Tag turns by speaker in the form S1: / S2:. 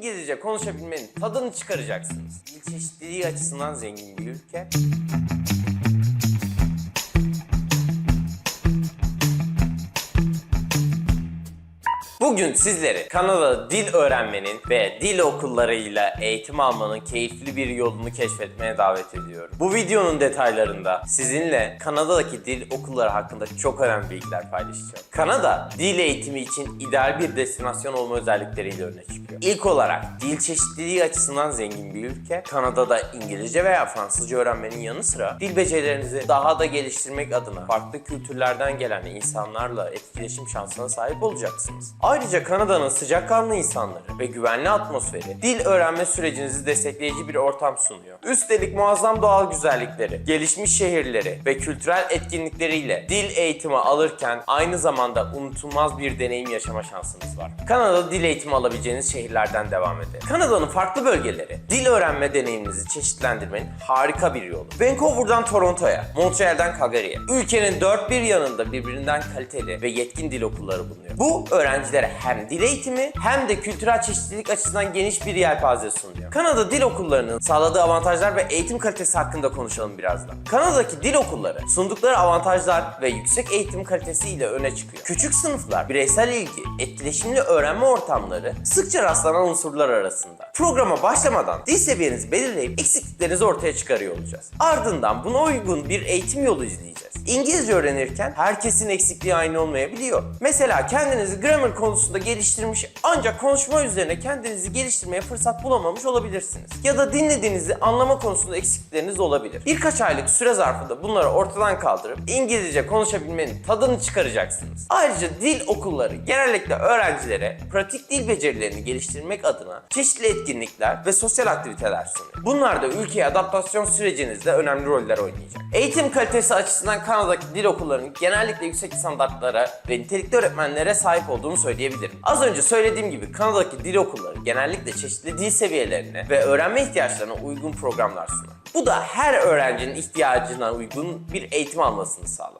S1: İngilizce konuşabilmenin tadını çıkaracaksınız. Dil açısından zengin bir ülke. Bugün sizleri Kanada'da dil öğrenmenin ve dil okullarıyla eğitim almanın keyifli bir yolunu keşfetmeye davet ediyorum. Bu videonun detaylarında sizinle Kanada'daki dil okulları hakkında çok önemli bilgiler paylaşacağım. Kanada, dil eğitimi için ideal bir destinasyon olma özellikleriyle öne çıkıyor. İlk olarak dil çeşitliliği açısından zengin bir ülke. Kanada'da İngilizce veya Fransızca öğrenmenin yanı sıra dil becerilerinizi daha da geliştirmek adına farklı kültürlerden gelen insanlarla etkileşim şansına sahip olacaksınız. Ayrıca Kanada'nın sıcakkanlı insanları ve güvenli atmosferi dil öğrenme sürecinizi destekleyici bir ortam sunuyor. Üstelik muazzam doğal güzellikleri, gelişmiş şehirleri ve kültürel etkinlikleriyle dil eğitimi alırken aynı zamanda unutulmaz bir deneyim yaşama şansınız var. Kanada dil eğitimi alabileceğiniz şehirlerden devam edelim. Kanada'nın farklı bölgeleri dil öğrenme deneyiminizi çeşitlendirmenin harika bir yolu. Vancouver'dan Toronto'ya, Montreal'den Calgary'e, ülkenin dört bir yanında birbirinden kaliteli ve yetkin dil okulları bulunuyor. Bu öğrencilere hem dil eğitimi hem de kültürel çeşitlilik açısından geniş bir yelpaze sunuyor. Kanada dil okullarının sağladığı avantajlar ve eğitim kalitesi hakkında konuşalım birazdan. Kanada'daki dil okulları sundukları avantajlar ve yüksek eğitim kalitesi ile öne çıkıyor. Küçük sınıflar, bireysel ilgi, etkileşimli öğrenme ortamları sıkça rastlanan unsurlar arasında. Programa başlamadan dil seviyenizi belirleyip eksikliklerinizi ortaya çıkarıyor olacağız. Ardından buna uygun bir eğitim yolu izleyeceğiz. İngilizce öğrenirken herkesin eksikliği aynı olmayabiliyor. Mesela kendinizi grammar konusunda geliştirmiş ancak konuşma üzerine kendinizi geliştirmeye fırsat bulamamış olabilirsiniz. Ya da dinlediğinizi anlama konusunda eksiklikleriniz olabilir. Birkaç aylık süre zarfında bunları ortadan kaldırıp İngilizce konuşabilmenin tadını çıkaracaksınız. Ayrıca dil okulları genellikle öğrencilere pratik dil becerilerini geliştirmek adına çeşitli etkinlikler ve sosyal aktiviteler sunuyor. Bunlar da ülkeye adaptasyon sürecinizde önemli roller oynayacak. Eğitim kalitesi açısından Kanada'daki dil okullarının genellikle yüksek standartlara ve nitelikli öğretmenlere sahip olduğunu söyleyebilirim. Az önce söylediğim gibi Kanada'daki dil okulları genellikle çeşitli dil seviyelerine ve öğrenme ihtiyaçlarına uygun programlar sunar. Bu da her öğrencinin ihtiyacına uygun bir eğitim almasını sağlar.